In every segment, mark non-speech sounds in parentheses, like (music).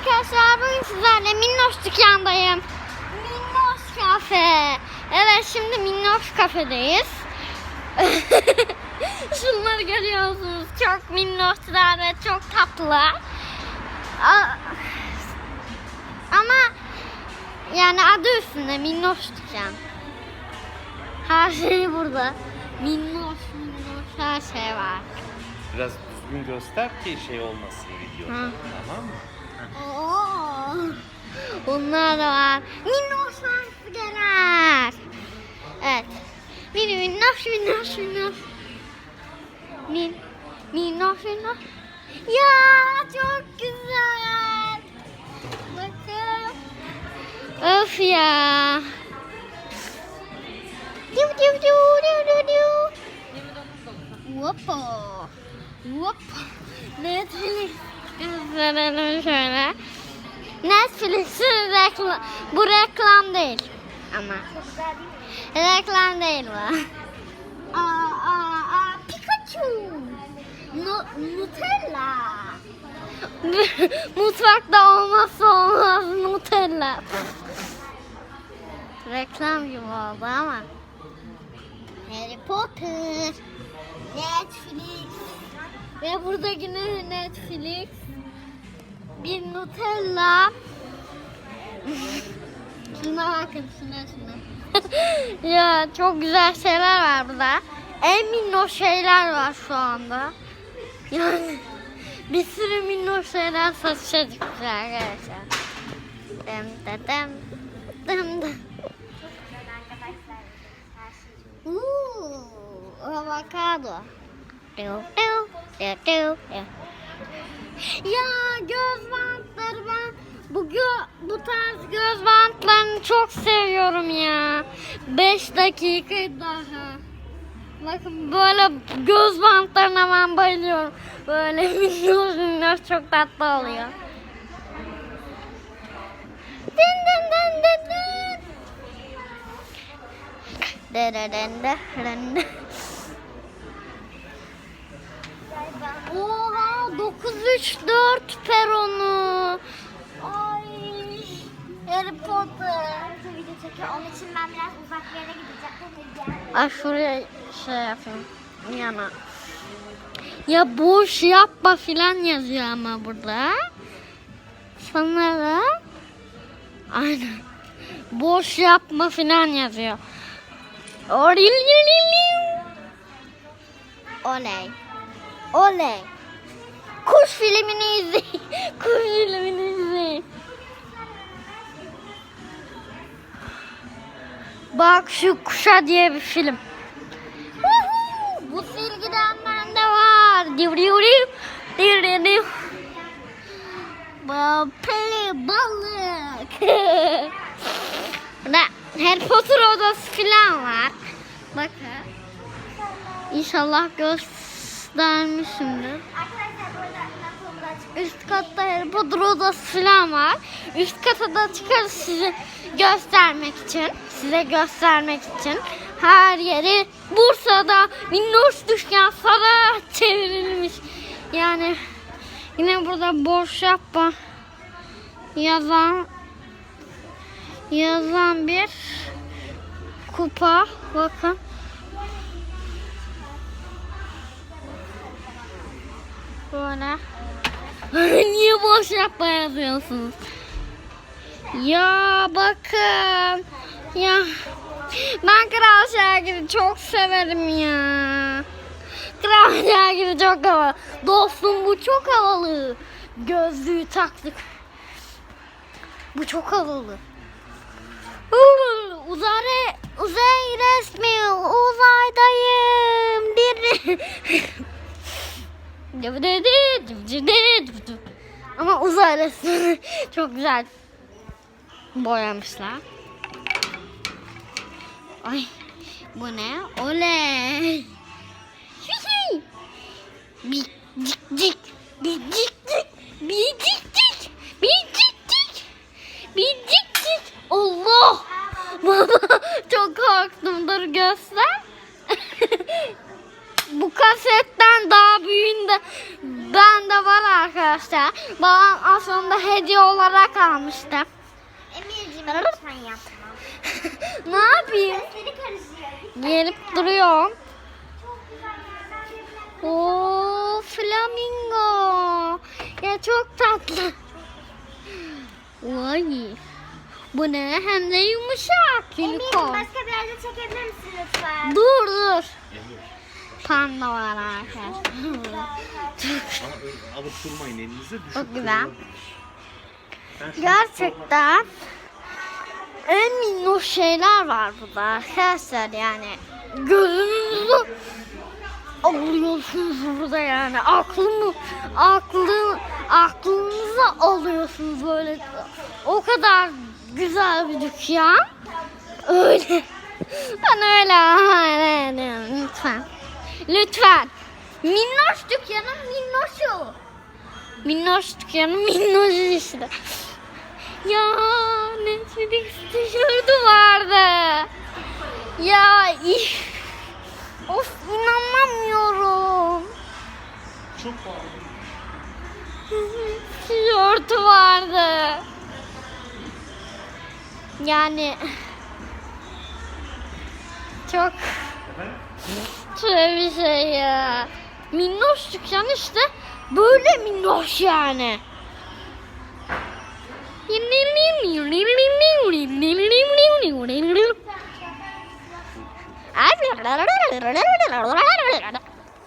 arkadaşlar bugün sizlerle Minnoş dükkandayım. Minnoş kafe. Evet şimdi Minnoş kafedeyiz. (laughs) Şunları görüyorsunuz. Çok minnoşlar ve çok tatlılar. A- Ama yani adı üstünde Minnoş dükkan. Her şey burada. Minnoş minnoş her şey var. Biraz düzgün göster ki şey olmasın videoda. Hı. Tamam mı? Oo. Bunlar da var. Minnoş hamsigeler. Evet. Mini minnoş minnoş minnoş. Min, minnoş minnoş. Ya çok güzel. Bakın. Öf ya. Diu diu diu diu diu diu. Hoppa. Hoppa. Netflix gösterelim şöyle. Netflix'in reklam, bu reklam değil ama. Reklam değil bu. Aa, aa, aa, Pikachu. Nu- Nutella. (laughs) Mutfakta olmazsa olmaz Nutella. Reklam gibi oldu ama. Harry Potter. Netflix. Ve burada yine Netflix. Bir Nutella. (laughs) şuna bakın şuna şuna. (laughs) ya çok güzel şeyler var burada. En minnoş şeyler var şu anda. (laughs) Yani bir sürü minnoş şeyler satışa çıkmış arkadaşlar. Dem de dem. Dem de. Uuu, avokado. Ya göz bantları ben bu gö- bu tarz göz bantlarını çok seviyorum ya. 5 dakika daha. Bakın böyle göz bantlarına ben bayılıyorum. Böyle (laughs) minnoş çok tatlı oluyor. Din din din din din. De de den de 934 peronu. Ay Harry Potter. video çekiyor. Onun için ben biraz uzak bir yere gideceğim. Ay şuraya şey yapayım. Yana. Ya boş yapma filan yazıyor ama burada. Sonra aynen. Boş yapma filan yazıyor. Oley. Oley. Kuş filmini izleyin. (laughs) Kuş filmini izleyin. Bak şu kuşa diye bir film. Bu silgiden bende var. Div div div. Div div div. Bu peli balık. (laughs) Harry Potter odası falan var. Bakın. İnşallah göstermişimdir. Üst katta Harry Potter odası falan var. Üst kata da çıkarız size göstermek için. Size göstermek için. Her yeri Bursa'da minnoş dükkan sana çevrilmiş. Yani yine burada boş yapma yazan yazan bir kupa. Bakın. Böyle. (laughs) Niye boş yapma yazıyorsunuz? Ya bakın. Ya ben Kral Şakir'i çok severim ya. Kral Şakir'i çok havalı. Dostum bu çok havalı. Gözlüğü taktık. Bu çok havalı. Uzay, uzay resmi uzaydayım. Bir (laughs) Ama uzay resmini (laughs) çok güzel boyamışlar. Ay bu ne? Oley. Bir cik cik. Bir cik cik. Bir cik cik. Bir cik cik cik. Allah. (laughs) Baba çok korktum. Dur göster. (laughs) bu kasetten daha büyüğünde bende var arkadaşlar. Babam aslında hediye olarak almıştı. Emir'cim lütfen yapma. (laughs) ne yapayım? Gelip duruyorum. Oo flamingo. Ya çok tatlı. Vay. Bu ne? Hem de yumuşak. Unicorn. başka bir yerde çekebilir misin lütfen? Dur dur. Panda var arkadaşlar. Durmayın elinize Çok güzel. Gerçekten en minnoş şeyler var burada arkadaşlar yani. Gözünüzü alıyorsunuz burada yani. Aklımı, aklı, aklınızı alıyorsunuz böyle. O kadar güzel bir dükkan. Öyle. Ben öyle. (laughs) Lütfen. Lütfen. Minnoş dükkanın minnoşu. Minnoş dükkanı minnoş işte. Ya Netflix tişörtü vardı. Ya ih. Of inanamıyorum. Çok pahalı. Tişörtü vardı. Yani çok şey bir şey ya. Minnoş dükkan işte böyle minnoş yani.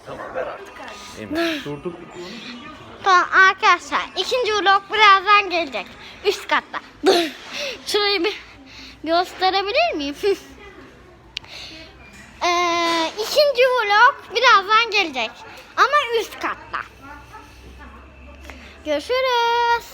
Tamam ver artık. Emir durduk. Tamam arkadaşlar ikinci vlog birazdan gelecek. Üst katta. Şurayı bir gösterebilir miyim? İkinci vlog birazdan gelecek. Ama üst katta. Görüşürüz.